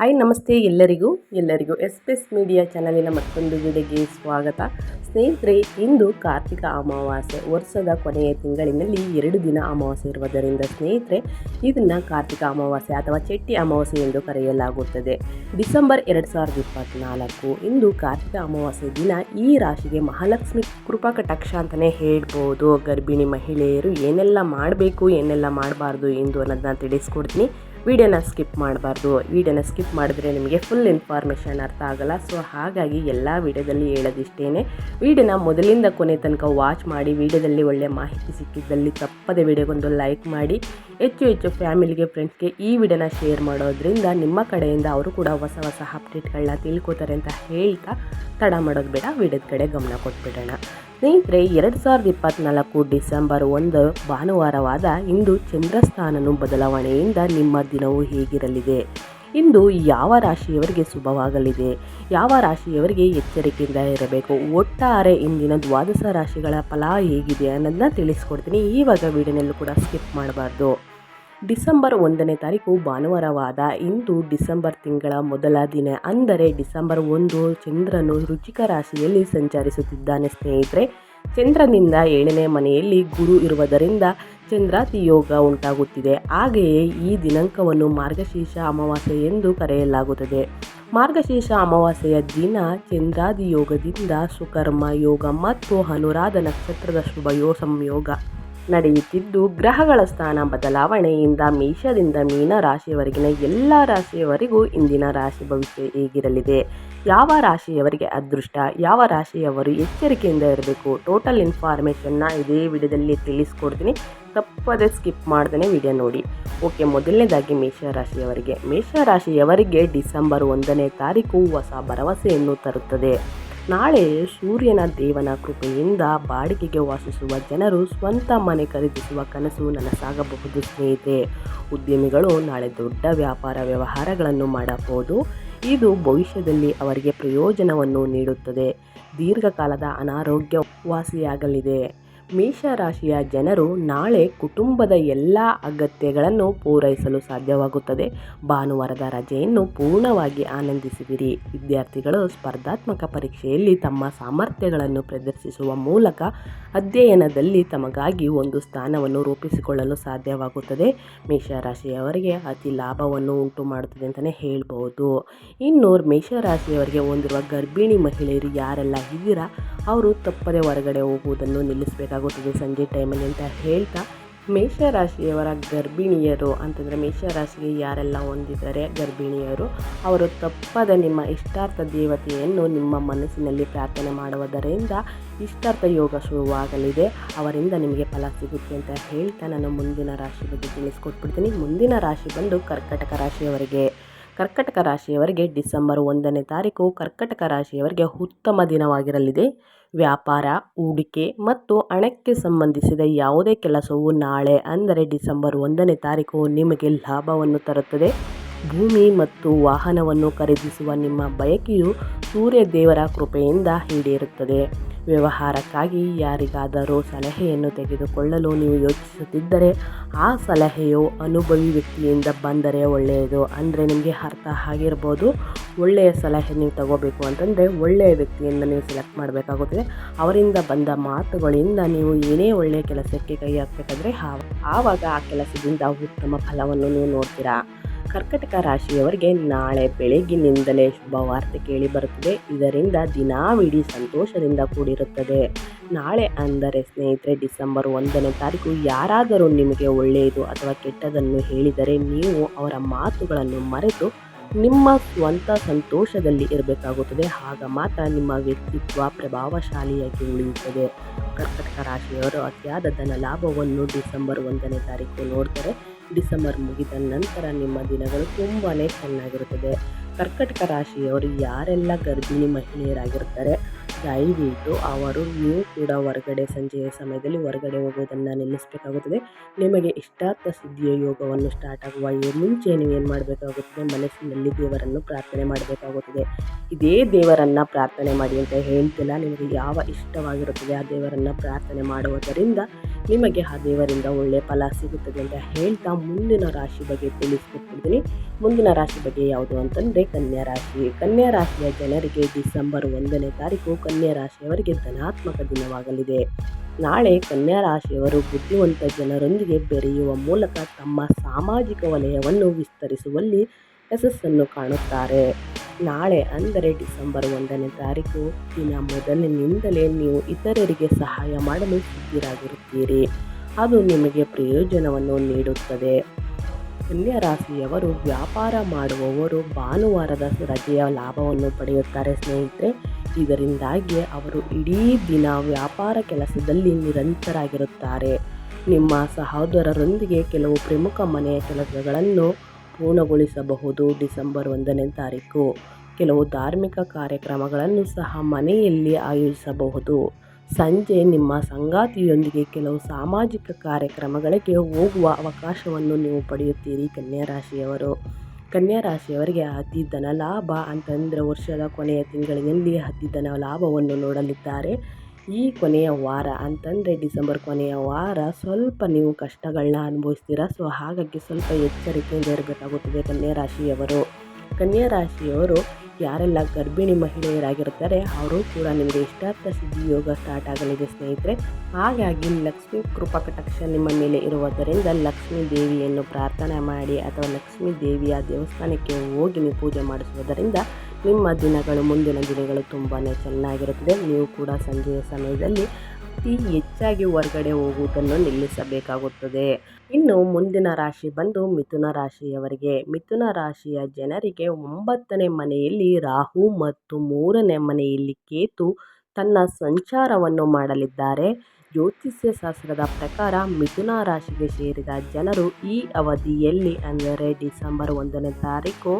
Hi, ನಮಸ್ತೆ ಎಲ್ಲರಿಗೂ ಎಲ್ಲರಿಗೂ ಎಸ್ ಎಸ್ ಮೀಡಿಯಾ ಚಾನಲಿನ ಮತ್ತೊಂದು ವಿಡಿಯೋಗೆ ಸ್ವಾಗತ. ಸ್ನೇಹಿತರೆ, ಇಂದು ಕಾರ್ತಿಕ ಅಮಾವಾಸ್ಯೆ, ವರ್ಷದ ಕೊನೆಯ ತಿಂಗಳಿನಲ್ಲಿ ಎರಡು ದಿನ ಅಮಾವಾಸ್ಯೆ ಇರುವುದರಿಂದ ಸ್ನೇಹಿತರೆ, ಇದನ್ನು ಕಾರ್ತಿಕ ಅಮಾವಾಸ್ಯೆ ಅಥವಾ ಚೆಟ್ಟಿ ಅಮಾವಾಸ್ಯೆ ಎಂದು ಕರೆಯಲಾಗುತ್ತದೆ. ಡಿಸೆಂಬರ್ ಎರಡು ಸಾವಿರದ ಇಪ್ಪತ್ತ್ನಾಲ್ಕು ಇಂದು ಕಾರ್ತಿಕ ಅಮಾವಾಸ್ಯೆ ದಿನ ಈ ರಾಶಿಗೆ ಮಹಾಲಕ್ಷ್ಮಿ ಕೃಪಾ ಕಟಾಕ್ಷ ಅಂತಲೇ ಹೇಳ್ಬೋದು. ಗರ್ಭಿಣಿ ಮಹಿಳೆಯರು ಏನೆಲ್ಲ ಮಾಡಬೇಕು, ಏನೆಲ್ಲ ಮಾಡಬಾರ್ದು ಎಂದು ಅನ್ನೋದನ್ನ ತಿಳಿಸ್ಕೊಡ್ತೀನಿ. ವಿಡಿಯೋನ ಸ್ಕಿಪ್ ಮಾಡಬಾರ್ದು. ವಿಡಿಯೋನ ಸ್ಕಿಪ್ ಮಾಡಿದ್ರೆ ನಿಮಗೆ ಫುಲ್ ಇನ್ಫಾರ್ಮೇಷನ್ ಅರ್ಥ ಆಗಲ್ಲ. ಸೊ, ಹಾಗಾಗಿ ಎಲ್ಲ ವಿಡಿಯೋದಲ್ಲಿ ಹೇಳೋದಿಷ್ಟೇ ವಿಡಿಯೋನ ಮೊದಲಿಂದ ಕೊನೆ ತನಕ ವಾಚ್ ಮಾಡಿ, ವಿಡಿಯೋದಲ್ಲಿ ಒಳ್ಳೆಯ ಮಾಹಿತಿ ಸಿಕ್ಕಿದ್ದಲ್ಲಿ ತಪ್ಪದೆ ವಿಡಿಯೋಗೊಂದು ಲೈಕ್ ಮಾಡಿ. ಹೆಚ್ಚು ಹೆಚ್ಚು ಫ್ಯಾಮಿಲಿಗೆ, ಫ್ರೆಂಡ್ಸ್ಗೆ ಈ ವಿಡಿಯೋನ ಶೇರ್ ಮಾಡೋದ್ರಿಂದ ನಿಮ್ಮ ಕಡೆಯಿಂದ ಅವರು ಕೂಡ ಹೊಸ ಹೊಸ ಅಪ್ಡೇಟ್ಗಳನ್ನ ತಿಳ್ಕೊತಾರೆ ಅಂತ ಹೇಳ್ತಾ ತಡ ಮಾಡೋದು ಬೇಡ. ವಿಡಿಯೋದ ಕಡೆ ಗಮನ ಕೊಟ್ಬಿಡೋಣ. ಸ್ನೇಹಿತರೆ, ಎರಡು ಸಾವಿರದ ಇಪ್ಪತ್ನಾಲ್ಕು ಡಿಸೆಂಬರ್ ಒಂದು ಭಾನುವಾರವಾದ ಇಂದು ಚಂದ್ರಸ್ಥಾನನು ಬದಲಾವಣೆಯಿಂದ ನಿಮ್ಮ ದಿನವು ಹೇಗಿರಲಿದೆ? ಇಂದು ಯಾವ ರಾಶಿಯವರಿಗೆ ಶುಭವಾಗಲಿದೆ? ಯಾವ ರಾಶಿಯವರಿಗೆ ಎಚ್ಚರಿಕೆಯಿಂದ ಇರಬೇಕು? ಒಟ್ಟಾರೆ ಇಂದಿನ ದ್ವಾದಶ ರಾಶಿಗಳ ಫಲ ಹೇಗಿದೆ ಅನ್ನೋದನ್ನ ತಿಳಿಸ್ಕೊಡ್ತೀನಿ. ಈವಾಗ ವಿಡಿಯೋನಲ್ಲೂ ಕೂಡ ಸ್ಕಿಪ್ ಮಾಡಬಾರ್ದು. ಡಿಸೆಂಬರ್ ಒಂದನೇ ತಾರೀಕು ಭಾನುವಾರವಾದ ಇಂದು ಡಿಸೆಂಬರ್ ತಿಂಗಳ ಮೊದಲ ದಿನ. ಅಂದರೆ ಡಿಸೆಂಬರ್ ಒಂದು, ಚಂದ್ರನು ರುಚಿಕ ರಾಶಿಯಲ್ಲಿ ಸಂಚರಿಸುತ್ತಿದ್ದಾನೆ ಸ್ನೇಹಿತರೆ. ಚಂದ್ರನಿಂದ ಏಳನೇ ಮನೆಯಲ್ಲಿ ಗುರು ಇರುವುದರಿಂದ ಚಂದ್ರಾತಿ ಯೋಗ ಉಂಟಾಗುತ್ತಿದೆ. ಹಾಗೆಯೇ ಈ ದಿನಾಂಕವನ್ನು ಮಾರ್ಗಶೀರ್ಷ ಅಮಾವಾಸ್ಯೆ ಎಂದು ಕರೆಯಲಾಗುತ್ತದೆ. ಮಾರ್ಗಶೀರ್ಷ ಅಮಾವಾಸ್ಯೆಯ ದಿನ ಚಂದ್ರಾದಿ ಯೋಗದಿಂದ ಸುಕರ್ಮ ಯೋಗ ಮತ್ತು ಅನುರಾಧ ನಕ್ಷತ್ರದ ಶುಭಯೋ ಸಂಯೋಗ. ನಡೆಯುತ್ತಿದ್ದು, ಗ್ರಹಗಳ ಸ್ಥಾನ ಬದಲಾವಣೆಯಿಂದ ಮೇಷದಿಂದ ಮೀನ ರಾಶಿಯವರೆಗಿನ ಎಲ್ಲ ರಾಶಿಯವರಿಗೂ ಇಂದಿನ ರಾಶಿ ಭವಿಷ್ಯ ಹೇಗಿರಲಿದೆ? ಯಾವ ರಾಶಿಯವರಿಗೆ ಅದೃಷ್ಟ? ಯಾವ ರಾಶಿಯವರು ಎಚ್ಚರಿಕೆಯಿಂದ ಇರಬೇಕು? ಟೋಟಲ್ ಇನ್ಫಾರ್ಮೇಷನ್ನ ಇದೇ ವಿಡಿಯೋದಲ್ಲಿ ತಿಳಿಸ್ಕೊಡ್ತೀನಿ. ತಪ್ಪದೆ ಸ್ಕಿಪ್ ಮಾಡ್ದೇ ವಿಡಿಯೋ ನೋಡಿ. ಓಕೆ ಮೊದಲನೇದಾಗಿ ಮೇಷ ರಾಶಿಯವರಿಗೆ ಡಿಸೆಂಬರ್ ಒಂದನೇ ತಾರೀಕು ಹೊಸ ಭರವಸೆಯನ್ನು ತರುತ್ತದೆ. ನಾಳೆ ಸೂರ್ಯನ ದೇವನ ಕೃಪೆಯಿಂದ ಬಾಡಿಗೆಗೆ ವಾಸಿಸುವ ಜನರು ಸ್ವಂತ ಮನೆ ಖರೀದಿಸುವ ಕನಸು ನನಸಾಗಬಹುದು, ಸ್ನೇಹಿತೆ. ಉದ್ಯಮಿಗಳು ನಾಳೆ ದೊಡ್ಡ ವ್ಯಾಪಾರ ವ್ಯವಹಾರಗಳನ್ನು ಮಾಡಬಹುದು. ಇದು ಭವಿಷ್ಯದಲ್ಲಿ ಅವರಿಗೆ ಪ್ರಯೋಜನವನ್ನು ನೀಡುತ್ತದೆ. ದೀರ್ಘಕಾಲದ ಅನಾರೋಗ್ಯ ವಾಸಿಯಾಗಲಿದೆ ಮೇಷರಾಶಿಯ ಜನರು ನಾಳೆ ಕುಟುಂಬದ ಎಲ್ಲ ಅಗತ್ಯಗಳನ್ನು ಪೂರೈಸಲು ಸಾಧ್ಯವಾಗುತ್ತದೆ. ಭಾನುವಾರದ ರಜೆಯನ್ನು ಪೂರ್ಣವಾಗಿ ಆನಂದಿಸುವಿರಿ. ವಿದ್ಯಾರ್ಥಿಗಳು ಸ್ಪರ್ಧಾತ್ಮಕ ಪರೀಕ್ಷೆಯಲ್ಲಿ ತಮ್ಮ ಸಾಮರ್ಥ್ಯಗಳನ್ನು ಪ್ರದರ್ಶಿಸುವ ಮೂಲಕ ಅಧ್ಯಯನದಲ್ಲಿ ತಮಗಾಗಿ ಒಂದು ಸ್ಥಾನವನ್ನು ರೂಪಿಸಿಕೊಳ್ಳಲು ಸಾಧ್ಯವಾಗುತ್ತದೆ. ಮೇಷರಾಶಿಯವರಿಗೆ ಅತಿ ಲಾಭವನ್ನು ಉಂಟು ಮಾಡುತ್ತದೆ ಅಂತಲೇ ಹೇಳ್ಬೋದು. ಇನ್ನು ಮೇಷರಾಶಿಯವರಿಗೆ ಹೊಂದಿರುವ ಗರ್ಭಿಣಿ ಮಹಿಳೆಯರು ಯಾರೆಲ್ಲ ಇದ್ದೀರಾ, ಅವರು ತಪ್ಪದೆ ಹೊರಗಡೆ ಹೋಗುವುದನ್ನು ನಿಲ್ಲಿಸಬೇಕಾಗುತ್ತದೆ ಸಂಜೆ ಟೈಮಲ್ಲಿ ಅಂತ ಹೇಳ್ತಾ ಮೇಷರಾಶಿಯವರ ಗರ್ಭಿಣಿಯರು ಅಂತಂದರೆ ಮೇಷರಾಶಿಗೆ ಯಾರೆಲ್ಲ ಹೊಂದಿದ್ದಾರೆ ಗರ್ಭಿಣಿಯರು, ಅವರು ತಪ್ಪದ ನಿಮ್ಮ ಇಷ್ಟಾರ್ಥ ದೇವತೆಯನ್ನು ನಿಮ್ಮ ಮನಸ್ಸಿನಲ್ಲಿ ಪ್ರಾರ್ಥನೆ ಮಾಡುವುದರಿಂದ ಇಷ್ಟಾರ್ಥ ಯೋಗ ಶುರುವಾಗಲಿದೆ. ಅವರಿಂದ ನಿಮಗೆ ಫಲ ಸಿಗುತ್ತೆ ಅಂತ ಹೇಳ್ತಾ ನಾನು ಮುಂದಿನ ರಾಶಿ ಬಗ್ಗೆ ತಿಳಿಸ್ಕೊಟ್ಬಿಡ್ತೀನಿ. ಮುಂದಿನ ರಾಶಿ ಬಂದು ಕರ್ಕಟಕ ರಾಶಿಯವರಿಗೆ. ಕರ್ಕಟಕ ರಾಶಿಯವರಿಗೆ ಡಿಸೆಂಬರ್ ಒಂದನೇ ತಾರೀಕು ಕರ್ಕಟಕ ರಾಶಿಯವರಿಗೆ ಉತ್ತಮ ದಿನವಾಗಿರಲಿದೆ. ವ್ಯಾಪಾರ, ಹೂಡಿಕೆ ಮತ್ತು ಹಣಕ್ಕೆ ಸಂಬಂಧಿಸಿದ ಯಾವುದೇ ಕೆಲಸವು ನಾಳೆ, ಅಂದರೆ ಡಿಸೆಂಬರ್ ಒಂದನೇ ತಾರೀಕು, ನಿಮಗೆ ಲಾಭವನ್ನು ತರುತ್ತದೆ. ಭೂಮಿ ಮತ್ತು ವಾಹನವನ್ನು ಖರೀದಿಸುವ ನಿಮ್ಮ ಬಯಕೆಯು ಸೂರ್ಯ ದೇವರ ಕೃಪೆಯಿಂದ ಈಡೇರುತ್ತದೆ. ವ್ಯವಹಾರಕ್ಕಾಗಿ ಯಾರಿಗಾದರೂ ಸಲಹೆಯನ್ನು ತೆಗೆದುಕೊಳ್ಳಲು ನೀವು ಯೋಚಿಸುತ್ತಿದ್ದರೆ, ಆ ಸಲಹೆಯು ಅನುಭವಿ ವ್ಯಕ್ತಿಯಿಂದ ಬಂದರೆ ಒಳ್ಳೆಯದು, ಅಂದರೆ ನಿಮಗೆ ಅರ್ಥ ಆಗಿರ್ಬೋದು. ಒಳ್ಳೆಯ ಸಲಹೆ ನೀವು ತಗೋಬೇಕು ಅಂತಂದರೆ ಒಳ್ಳೆಯ ವ್ಯಕ್ತಿಯಿಂದ ನೀವು ಸೆಲೆಕ್ಟ್ ಮಾಡಬೇಕಾಗುತ್ತದೆ. ಅವರಿಂದ ಬಂದ ಮಾತುಗಳಿಂದ ನೀವು ಏನೇ ಒಳ್ಳೆಯ ಕೆಲಸಕ್ಕೆ ಕೈ ಹಾಕಬೇಕಾದ್ರೆ ಆವಾಗ ಆ ಕೆಲಸದಿಂದ ಉತ್ತಮ ಫಲವನ್ನು ನೀವು ನೋಡ್ತೀರಾ. ಕರ್ಕಟಕ ರಾಶಿಯವರಿಗೆ ನಾಳೆ ಬೆಳಗಿನಿಂದಲೇ ಶುಭ ವಾರ್ತೆ ಕೇಳಿ ಬರುತ್ತದೆ. ಇದರಿಂದ ದಿನಾವಿಡೀ ಸಂತೋಷದಿಂದ ಕೂಡಿರುತ್ತದೆ. ನಾಳೆ ಅಂದರೆ ಸ್ನೇಹಿತರೆ, ಡಿಸೆಂಬರ್ ಒಂದನೇ ತಾರೀಕು, ಯಾರಾದರೂ ನಿಮಗೆ ಒಳ್ಳೆಯದು ಅಥವಾ ಕೆಟ್ಟದನ್ನು ಹೇಳಿದರೆ ನೀವು ಅವರ ಮಾತುಗಳನ್ನು ಮರೆತು ನಿಮ್ಮ ಸ್ವಂತ ಸಂತೋಷದಲ್ಲಿ ಇರಬೇಕಾಗುತ್ತದೆ. ಆಗ ಮಾತ್ರ ನಿಮ್ಮ ವ್ಯಕ್ತಿತ್ವ ಪ್ರಭಾವಶಾಲಿಯಾಗಿ ಉಳಿಯುತ್ತದೆ. ಕರ್ಕಟಕ ರಾಶಿಯವರು ಅತಿಯಾದ ಧನ ಲಾಭವನ್ನು ಡಿಸೆಂಬರ್ ಒಂದನೇ ತಾರೀಕು ನೋಡ್ತಾರೆ. ಡಿಸೆಂಬರ್ ಮುಗಿದ ನಂತರ ನಿಮ್ಮ ದಿನಗಳು ತುಂಬಾ ಚೆನ್ನಾಗಿರುತ್ತದೆ. ಕರ್ಕಟಕ ರಾಶಿಯವರು ಯಾರೆಲ್ಲ ಗರ್ಭಿಣಿ ಮಹಿಳೆಯರಾಗಿರ್ತಾರೆ ದಯವಿಟ್ಟು ಅವರು ನೀವು ಕೂಡ ಹೊರಗಡೆ ಸಂಜೆಯ ಸಮಯದಲ್ಲಿ ಹೊರಗಡೆ ಹೋಗೋದನ್ನು ನಿಲ್ಲಿಸಬೇಕಾಗುತ್ತದೆ. ನಿಮಗೆ ಇಷ್ಟಾರ್ಥ ಸಿದ್ಧಿಯ ಯೋಗವನ್ನು ಸ್ಟಾರ್ಟ್ ಆಗುವ ಮುಂಚೆ ನೀವೇನು ಮಾಡಬೇಕಾಗುತ್ತದೆ? ಮನಸ್ಸಿನಲ್ಲಿ ದೇವರನ್ನು ಪ್ರಾರ್ಥನೆ ಮಾಡಬೇಕಾಗುತ್ತದೆ. ಇದೇ ದೇವರನ್ನು ಪ್ರಾರ್ಥನೆ ಮಾಡಿ ಅಂತ ಹೇಳ್ತಿಲ್ಲ. ನಿಮಗೆ ಯಾವ ಇಷ್ಟವಾಗಿರುತ್ತದೆ ಆ ದೇವರನ್ನು ಪ್ರಾರ್ಥನೆ ಮಾಡುವುದರಿಂದ ನಿಮಗೆ ಆ ದೇವರಿಂದ ಒಳ್ಳೆಯ ಫಲ ಸಿಗುತ್ತದೆ ಅಂತ ಹೇಳ್ತಾ ಮುಂದಿನ ರಾಶಿ ಬಗ್ಗೆ ತಿಳಿಸ್ಕೊಟ್ಬಿಡ್ತೀನಿ. ಮುಂದಿನ ರಾಶಿ ಬಗ್ಗೆ ಯಾವುದು ಅಂತಂದರೆ ಕನ್ಯಾ ರಾಶಿ. ಕನ್ಯಾ ರಾಶಿಯ ಜನರಿಗೆ ಡಿಸೆಂಬರ್ ಒಂದನೇ ತಾರೀಕು ಕನ್ಯಾ ರಾಶಿಯವರಿಗೆ ಧನಾತ್ಮಕ ದಿನವಾಗಲಿದೆ. ನಾಳೆ ಕನ್ಯಾ ರಾಶಿಯವರು ಬುದ್ಧಿವಂತ ಜನರೊಂದಿಗೆ ಬೆರೆಯುವ ಮೂಲಕ ತಮ್ಮ ಸಾಮಾಜಿಕ ವಲಯವನ್ನು ವಿಸ್ತರಿಸುವಲ್ಲಿ ಯಶಸ್ಸನ್ನು ಕಾಣುತ್ತಾರೆ. ನಾಳೆ ಅಂದರೆ ಡಿಸೆಂಬರ್ ಒಂದನೇ ತಾರೀಕು, ದಿನ ಮೊದಲಿನಿಂದಲೇ ನೀವು ಇತರರಿಗೆ ಸಹಾಯ ಮಾಡಲು ಸಿದ್ಧರಾಗಿರುತ್ತೀರಿ. ಅದು ನಿಮಗೆ ಪ್ರಯೋಜನವನ್ನು ನೀಡುತ್ತದೆ. ಕನ್ಯಾ ರಾಶಿಯವರು ವ್ಯಾಪಾರ ಮಾಡುವವರು ಭಾನುವಾರದ ರಜೆಯ ಲಾಭವನ್ನು ಪಡೆಯುತ್ತಾರೆ ಸ್ನೇಹಿತರೆ. ಇದರಿಂದಾಗಿ ಅವರು ಇಡೀ ದಿನ ವ್ಯಾಪಾರ ಕೆಲಸದಲ್ಲಿ ನಿರಂತರಾಗಿರುತ್ತಾರೆ. ನಿಮ್ಮ ಸಹೋದರರೊಂದಿಗೆ ಕೆಲವು ಪ್ರಮುಖ ಮನೆಯ ಕೆಲಸಗಳನ್ನು ಪೂರ್ಣಗೊಳಿಸಬಹುದು ಡಿಸೆಂಬರ್ ಒಂದನೇ ತಾರೀಕು. ಕೆಲವು ಧಾರ್ಮಿಕ ಕಾರ್ಯಕ್ರಮಗಳನ್ನು ಸಹ ಮನೆಯಲ್ಲಿ ಆಯೋಜಿಸಬಹುದು. ಸಂಜೆ ನಿಮ್ಮ ಸಂಗಾತಿಯೊಂದಿಗೆ ಕೆಲವು ಸಾಮಾಜಿಕ ಕಾರ್ಯಕ್ರಮಗಳಿಗೆ ಹೋಗುವ ಅವಕಾಶವನ್ನು ನೀವು ಪಡೆಯುತ್ತೀರಿ. ಕನ್ಯಾ ರಾಶಿಯವರು, ಕನ್ಯಾ ರಾಶಿಯವರಿಗೆ ಅತಿ ಧನ ಲಾಭ ಅಂತಂದರೆ ವರ್ಷದ ಕೊನೆಯ ತಿಂಗಳಿನಲ್ಲಿ ಅತಿ ಧನ ಲಾಭವನ್ನು ನೋಡಲಿದ್ದಾರೆ. ಈ ಕೊನೆಯ ವಾರ ಅಂತಂದರೆ ಡಿಸೆಂಬರ್ ಕೊನೆಯ ವಾರ ಸ್ವಲ್ಪ ನೀವು ಕಷ್ಟಗಳನ್ನ ಅನುಭವಿಸ್ತೀರಾ? ಸೊ, ಹಾಗಾಗಿ ಸ್ವಲ್ಪ ಎಚ್ಚರಿಕೆಯಿಂದ ಇರಬೇಕಾಗುತ್ತದೆ ಕನ್ಯಾ ರಾಶಿಯವರು ಕನ್ಯಾ ರಾಶಿಯವರು ಯಾರೆಲ್ಲ ಗರ್ಭಿಣಿ ಮಹಿಳೆಯರಾಗಿರ್ತಾರೆ, ಅವರು ಕೂಡ ನಿಮಗೆ ಇಷ್ಟಾರ್ಥ ಸಿದ್ಧಿ ಯೋಗ ಸ್ಟಾರ್ಟ್ ಆಗಲಿದೆ ಸ್ನೇಹಿತರೆ. ಹಾಗಾಗಿ ಲಕ್ಷ್ಮೀ ಕೃಪಾ ಕಟಾಕ್ಷ ನಿಮ್ಮ ಮೇಲೆ ಇರುವುದರಿಂದ ಲಕ್ಷ್ಮೀ ದೇವಿಯನ್ನು ಪ್ರಾರ್ಥನೆ ಮಾಡಿ ಅಥವಾ ಲಕ್ಷ್ಮೀ ದೇವಿಯ ದೇವಸ್ಥಾನಕ್ಕೆ ಹೋಗಿ ನೀವು ಪೂಜೆ ಮಾಡಿಸುವುದರಿಂದ ನಿಮ್ಮ ದಿನಗಳು, ಮುಂದಿನ ದಿನಗಳು ತುಂಬಾ ಚೆನ್ನಾಗಿರುತ್ತದೆ. ನೀವು ಕೂಡ ಸಂಜೆಯ ಸಮಯದಲ್ಲಿ ಅತಿ ಹೆಚ್ಚಾಗಿ ಹೊರಗಡೆ ಹೋಗುವುದನ್ನು ನಿಲ್ಲಿಸಬೇಕಾಗುತ್ತದೆ. ಇನ್ನು ಮುಂದಿನ ರಾಶಿ ಬಂದು ಮಿಥುನ ರಾಶಿಯವರಿಗೆ. ಮಿಥುನ ರಾಶಿಯ ಜನರಿಗೆ ಒಂಬತ್ತನೇ ಮನೆಯಲ್ಲಿ ರಾಹು ಮತ್ತು ಮೂರನೇ ಮನೆಯಲ್ಲಿ ಕೇತು ತನ್ನ ಸಂಚಾರವನ್ನು ಮಾಡಲಿದ್ದಾರೆ. ಜ್ಯೋತಿಷ್ಯ ಶಾಸ್ತ್ರದ ಪ್ರಕಾರ ಮಿಥುನ ರಾಶಿಗೆ ಸೇರಿದ ಜನರು ಈ ಅವಧಿಯಲ್ಲಿ ಅಂದರೆ ಡಿಸೆಂಬರ್ ಒಂದನೇ ತಾರೀಕು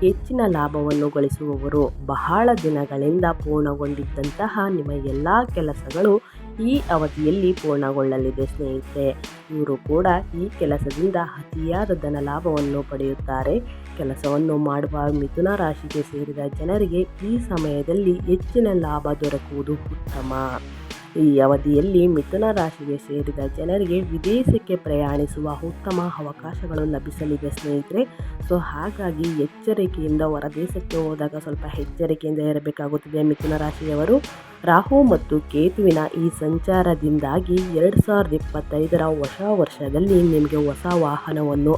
ಹೆಚ್ಚಿನ ಲಾಭವನ್ನು ಗಳಿಸುವವರು. ಬಹಳ ದಿನಗಳಿಂದ ಪೂರ್ಣಗೊಂಡಿದ್ದಂತಹ ನಿಮ್ಮ ಎಲ್ಲ ಕೆಲಸಗಳು ಈ ಅವಧಿಯಲ್ಲಿ ಪೂರ್ಣಗೊಳ್ಳಲಿದೆ ಸ್ನೇಹಿತೆ ಇವರು ಕೂಡ ಈ ಕೆಲಸದಿಂದ ಅತಿಯಾದ ಧನ ಲಾಭವನ್ನು ಪಡೆಯುತ್ತಾರೆ. ಕೆಲಸವನ್ನು ಮಾಡುವ ಮಿಥುನ ರಾಶಿಗೆ ಸೇರಿದ ಜನರಿಗೆ ಈ ಸಮಯದಲ್ಲಿ ಹೆಚ್ಚಿನ ಲಾಭ ದೊರಕುವುದು ಉತ್ತಮ. ಈ ಅವಧಿಯಲ್ಲಿ ಮಿಥುನ ರಾಶಿಗೆ ಸೇರಿದ ಜನರಿಗೆ ವಿದೇಶಕ್ಕೆ ಪ್ರಯಾಣಿಸುವ ಉತ್ತಮ ಅವಕಾಶಗಳು ಲಭಿಸಲಿದೆ ಸ್ನೇಹಿತರೆ. ಸೊ ಹಾಗಾಗಿ ಎಚ್ಚರಿಕೆಯಿಂದ ಹೊರದೇಶಕ್ಕೆ ಹೋದಾಗ ಸ್ವಲ್ಪ ಎಚ್ಚರಿಕೆಯಿಂದ ಇರಬೇಕಾಗುತ್ತದೆ ಮಿಥುನ ರಾಶಿಯವರು. ರಾಹು ಮತ್ತು ಕೇತುವಿನ ಈ ಸಂಚಾರದಿಂದಾಗಿ ಎರಡು ಸಾವಿರದ ಇಪ್ಪತ್ತೈದರ ಹೊಸ ವರ್ಷದಲ್ಲಿ ನಿಮಗೆ ಹೊಸ ವಾಹನವನ್ನು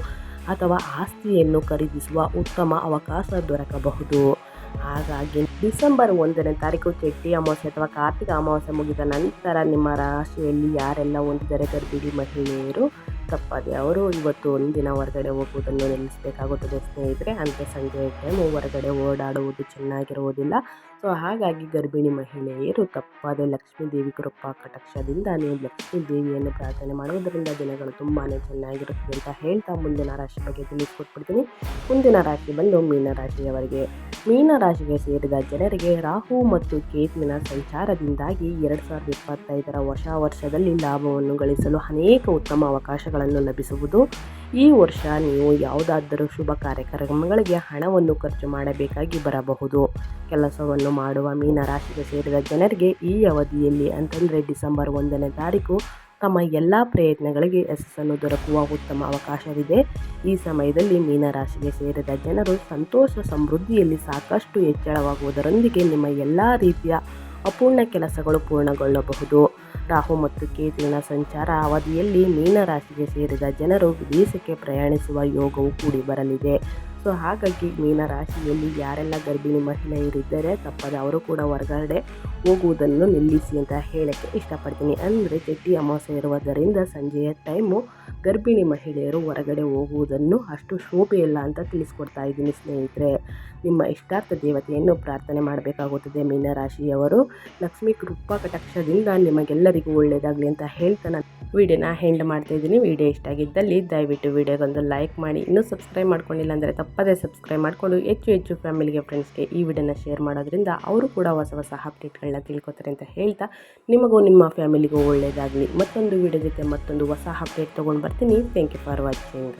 ಅಥವಾ ಆಸ್ತಿಯನ್ನು ಖರೀದಿಸುವ ಉತ್ತಮ ಅವಕಾಶ ದೊರಕಬಹುದು. ಹಾಗಾಗಿ ಡಿಸೆಂಬರ್ ಒಂದನೇ ತಾರೀಕು ಚೆಟ್ಟಿ ಅಮಾವಾಸ್ಯೆ ಅಥವಾ ಕಾರ್ತಿಕ ಅಮಾವಾಸ್ಯೆ ಮುಗಿದ ನಂತರ ನಿಮ್ಮ ರಾಶಿಯಲ್ಲಿ ಯಾರೆಲ್ಲ ಹೊಂದಿದ್ದಾರೆ ಗರ್ಭಿಣಿ ಮಹಿಳೆಯರು, ತಪ್ಪದೆ ಅವರು ಇವತ್ತು ಒಂದಿನ ಹೊರಗಡೆ ಹೋಗುವುದನ್ನು ನಿಲ್ಲಿಸಬೇಕಾಗುತ್ತದೆ ಸ್ನೇಹಿತರೆ. ಅಂತ ಸಂಜೆ ಟೈಮು ಹೊರಗಡೆ ಓಡಾಡುವುದು ಚೆನ್ನಾಗಿರುವುದಿಲ್ಲ. ಸೊ ಹಾಗಾಗಿ ಗರ್ಭಿಣಿ ಮಹಿಳೆಯರು ತಪ್ಪಾದ ಲಕ್ಷ್ಮೀ ದೇವಿ ಕೃಪಾ ಕಟಾಕ್ಷದಿಂದ ನೀವು ಲಕ್ಷ್ಮೀ ದೇವಿಯನ್ನು ಪ್ರಾರ್ಥನೆ ಮಾಡುವುದರಿಂದ ದಿನಗಳು ತುಂಬಾ ಚೆನ್ನಾಗಿರುತ್ತದೆ ಅಂತ ಹೇಳ್ತಾ ಮುಂದಿನ ರಾಶಿ ಬಗ್ಗೆ ತಿಳಿಸ್ಕೊಟ್ಬಿಡ್ತೀನಿ. ಮುಂದಿನ ರಾಶಿ ಬಂದು ಮೀನರಾಶಿಯವರಿಗೆ ಮೀನರಾಶಿಗೆ ಸೇರಿದ ಜನರಿಗೆ ರಾಹು ಮತ್ತು ಕೇತುವಿನ ಸಂಚಾರದಿಂದಾಗಿ ಎರಡು ಸಾವಿರದ ಇಪ್ಪತ್ತೈದರ ಹೊಸ ವರ್ಷದಲ್ಲಿ ಲಾಭವನ್ನು ಗಳಿಸಲು ಅನೇಕ ಉತ್ತಮ ಅವಕಾಶಗಳನ್ನು ಲಭಿಸುವುದು. ಈ ವರ್ಷ ನೀವು ಯಾವುದಾದರೂ ಶುಭ ಕಾರ್ಯಕ್ರಮಗಳಿಗೆ ಹಣವನ್ನು ಖರ್ಚು ಮಾಡಬೇಕಾಗಿ ಬರಬಹುದು. ಕೆಲಸವನ್ನು ಮಾಡುವ ಮೀನರಾಶಿಗೆ ಸೇರಿದ ಜನರಿಗೆ ಈ ಅವಧಿಯಲ್ಲಿ ಅಂತಂದರೆ ಡಿಸೆಂಬರ್ ಒಂದನೇ ತಾರೀಕು ತಮ್ಮ ಎಲ್ಲ ಪ್ರಯತ್ನಗಳಿಗೆ ಯಶಸ್ಸನ್ನು ದೊರಕುವ ಉತ್ತಮ ಅವಕಾಶವಿದೆ. ಈ ಸಮಯದಲ್ಲಿ ಮೀನರಾಶಿಗೆ ಸೇರಿದ ಜನರು ಸಂತೋಷ ಸಮೃದ್ಧಿಯಲ್ಲಿ ಸಾಕಷ್ಟು ಹೆಚ್ಚಳವಾಗುವುದರೊಂದಿಗೆ ನಿಮ್ಮ ಎಲ್ಲ ರೀತಿಯ ಅಪೂರ್ಣ ಕೆಲಸಗಳು ಪೂರ್ಣಗೊಳ್ಳಬಹುದು. ರಾಹು ಮತ್ತು ಕೇತುವಿನ ಸಂಚಾರ ಅವಧಿಯಲ್ಲಿ ಮೀನರಾಶಿಗೆ ಸೇರಿದ ಜನರು ವಿದೇಶಕ್ಕೆ ಪ್ರಯಾಣಿಸುವ ಯೋಗವು ಕೂಡಿ ಬರಲಿದೆ. ಸೊ, ಹಾಗಾಗಿ ಮೀನರಾಶಿಯಲ್ಲಿ ಯಾರೆಲ್ಲ ಗರ್ಭಿಣಿ ಮಹಿಳೆಯರಿದ್ದರೆ ತಪ್ಪದೆ ಅವರು ಕೂಡ ಹೊರಗಡೆ ಹೋಗುವುದನ್ನು ನಿಲ್ಲಿಸಿ ಅಂತ ಹೇಳಕ್ಕೆ ಇಷ್ಟಪಡ್ತೀನಿ. ಅಂದರೆ ಚಟ್ಟಿ ಅಮಾವಾಸ್ಯ ಇರುವುದರಿಂದ ಸಂಜೆಯ ಟೈಮು ಗರ್ಭಿಣಿ ಮಹಿಳೆಯರು ಹೊರಗಡೆ ಹೋಗುವುದನ್ನು ಅಷ್ಟು ಶೋಭೆಯಿಲ್ಲ ಅಂತ ತಿಳಿಸ್ಕೊಡ್ತಾ ಇದ್ದೀನಿ ಸ್ನೇಹಿತರೆ. ನಿಮ್ಮ ಇಷ್ಟಾರ್ಥ ದೇವತೆಯನ್ನು ಪ್ರಾರ್ಥನೆ ಮಾಡಬೇಕಾಗುತ್ತದೆ. ಮೀನರಾಶಿಯವರು ಲಕ್ಷ್ಮೀ ಕೃಪಾ ಕಟಾಕ್ಷದಿಂದ ನಿಮಗೆಲ್ಲರಿಗೂ ಒಳ್ಳೆಯದಾಗಲಿ ಅಂತ ಹೇಳ್ತಾ ನಾನು ವಿಡಿಯೋನ ಹೆಂಡ್ ಮಾಡ್ತಾ ಇದ್ದೀನಿ. ವಿಡಿಯೋ ಇಷ್ಟ ಆಗಿದ್ದಲ್ಲಿ ದಯವಿಟ್ಟು ವಿಡಿಯೋಗೊಂದು ಲೈಕ್ ಮಾಡಿ. ಇನ್ನೂ ಸಬ್ಸ್ಕ್ರೈಬ್ ಮಾಡ್ಕೊಂಡಿಲ್ಲ ಅಂದರೆ ತಪ್ಪದೇ ಸಬ್ಸ್ಕ್ರೈಬ್ ಮಾಡಿಕೊಂಡು. ಹೆಚ್ಚು ಹೆಚ್ಚು ಫ್ಯಾಮಿಲಿಗೆ, ಫ್ರೆಂಡ್ಸ್ಗೆ ಈ ವಿಡಿಯೋನ ಶೇರ್ ಮಾಡೋದ್ರಿಂದ ಅವರು ಕೂಡ ಹೊಸ ಹೊಸ ಅಪ್ಡೇಟ್ಗಳನ್ನ ತಿಳ್ಕೊತಾರೆ ಅಂತ ಹೇಳ್ತಾ ನಿಮಗೂ ನಿಮ್ಮ ಫ್ಯಾಮಿಲಿಗೂ ಒಳ್ಳೆಯದಾಗಲಿ. ಮತ್ತೊಂದು ವಿಡಿಯೋ ಜೊತೆ ಮತ್ತೊಂದು ಹೊಸ ಅಪ್ಡೇಟ್ ತೊಗೊಂಡು ಬರ್ತೀನಿ. Thank you for watching